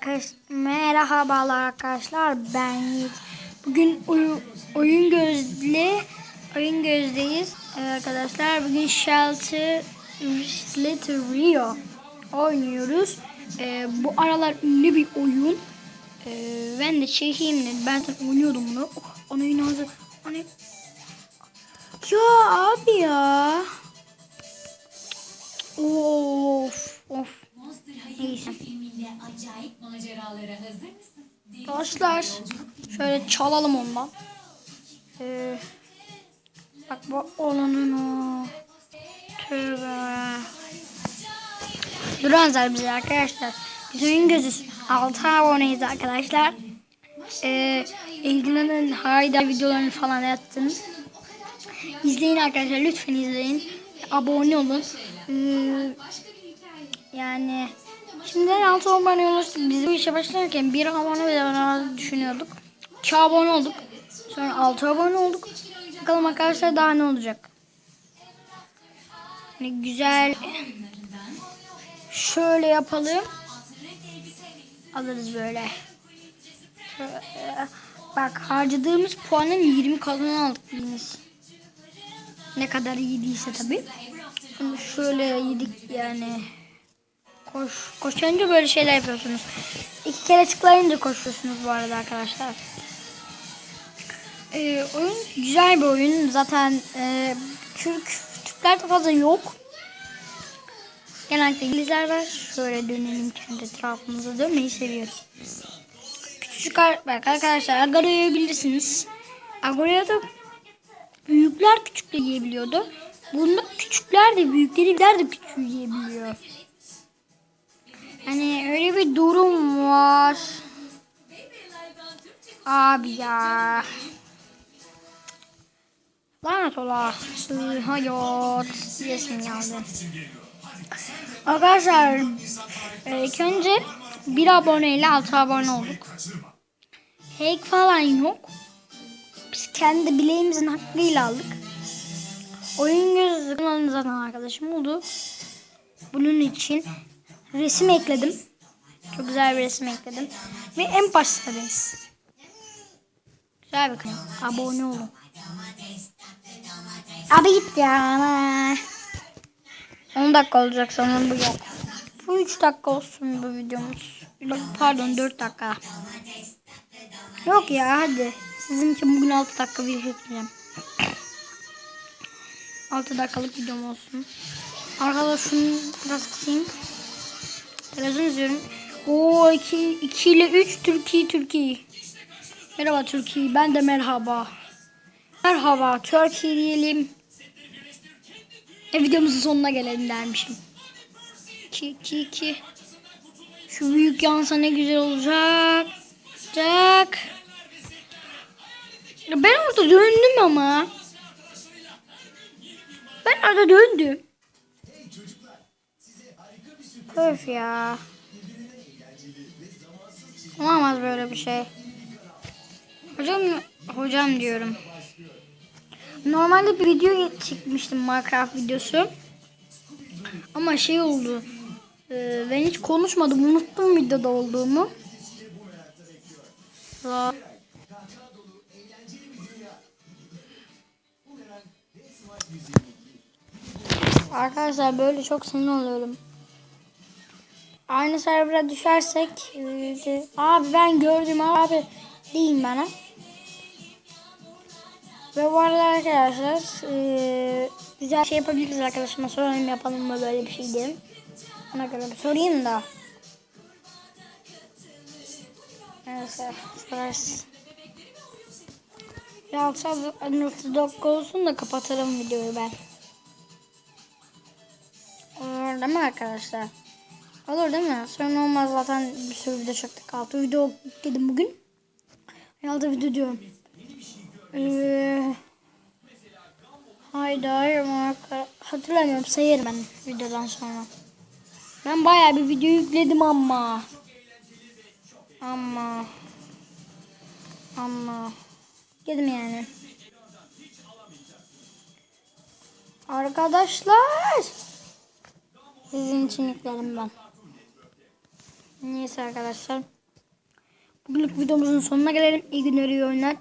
arkadaşlar. Merhabalar arkadaşlar. Ben Yiğit. Bugün oyu- oyun gözlü oyun gözdeyiz arkadaşlar. Bugün Shelter Shelter Rio oynuyoruz. Ee, bu aralar ünlü bir oyun. Ee, ben de çekeyim dedim. Ben zaten oynuyordum bunu. Oh, ana yine hazır. Ana... Ya abi ya. Of of. Hayır filmiyle acayip maceralara hazır mısın? Deli Arkadaşlar şöyle çalalım ondan. Ee, bak bu olanın o. Tövbe. Duran bize arkadaşlar. Oyun gözüz. 6 aboneyiz arkadaşlar. Ee, ilgilenen Hayda videolarını falan yaptım. İzleyin arkadaşlar lütfen izleyin. Abone olun. Ee, yani şimdiden 6 abone olursak biz bu işe başlarken 1 abone bile düşünüyorduk. 2 abone olduk. Sonra 6 abone olduk. Bakalım arkadaşlar daha ne olacak. Hani güzel şöyle yapalım. Alırız böyle. Şöyle. Bak harcadığımız puanın 20 katını aldık biz. Ne kadar yediyse tabii. Şimdi şöyle yedik yani. Koş, koşunca böyle şeyler yapıyorsunuz. İki kere tıklayınca koşuyorsunuz bu arada arkadaşlar. Ee, oyun güzel bir oyun. Zaten e, Türk Türkler de fazla yok. Genellikle İngilizler var. Şöyle dönelim kendi etrafımıza dönmeyi seviyoruz. Küçücük ar- bak arkadaşlar Agora'yı bilirsiniz. Agora'ya da büyükler küçük de yiyebiliyordu. Bunda küçükler de büyükleri de küçüğü yiyebiliyor. Hani öyle bir durum var. Abi ya. Lanet ola. Hayat. Yesim geldi. Arkadaşlar e, ilk önce bir aboneyle altı abone olduk. Hack falan yok. Biz kendi bileğimizin hakkıyla aldık. Oyun gözü kanalının zaten arkadaşım oldu. Bunun için resim ekledim. Çok güzel bir resim ekledim. Ve en baştadayız. Güzel bir kanal. Abone olun. Abi git ya. ana. 10 dakika olacak sanırım bu yok. Bu 3 dakika olsun bu videomuz. Pardon 4 dakika. Yok ya hadi. Sizin için bugün 6 dakika video çekeceğim. 6 dakikalık videom olsun. Arkadaşlar şunu biraz kısayım. Televizyon izliyorum. Oo 2, 2 ile 3 Türkiye Türkiye. Merhaba Türkiye. Ben de merhaba. Merhaba Türkiye diyelim. E, videomuzun sonuna gelelim dermişim. 2 2 2. Şu büyük yansa ne güzel olacak. Olacak. Ben orada döndüm ama. Ben orada döndüm. Öf ya. Olamaz böyle bir şey. Hocam hocam diyorum. Normalde bir video çekmiştim Minecraft videosu. Ama şey oldu. e, ben hiç konuşmadım. Unuttum videoda olduğumu. Arkadaşlar böyle çok sinir oluyorum. Aynı server'a düşersek e, abi ben gördüm abi deyin bana. Ve bu arada arkadaşlar e, güzel şey yapabiliriz arkadaşıma soralım yapalım mı böyle bir şey diyelim. Ona göre bir sorayım da. Neyse sorarsın. Ya 6 dakika olsun da kapatalım videoyu ben. Değil mi arkadaşlar? Olur değil mi? Sorun olmaz zaten bir sürü video çektik. 6 video dedim bugün. 6 video diyorum. Ee, haydi hayır marka. Hatırlamıyorum sayarım ben videodan sonra. Ben bayağı bir video yükledim ama. Ama. Ama. Yedim yani. Arkadaşlar. Sizin için yükledim ben. Neyse arkadaşlar. Bugünlük videomuzun sonuna gelelim. İyi günler, iyi oyunlar.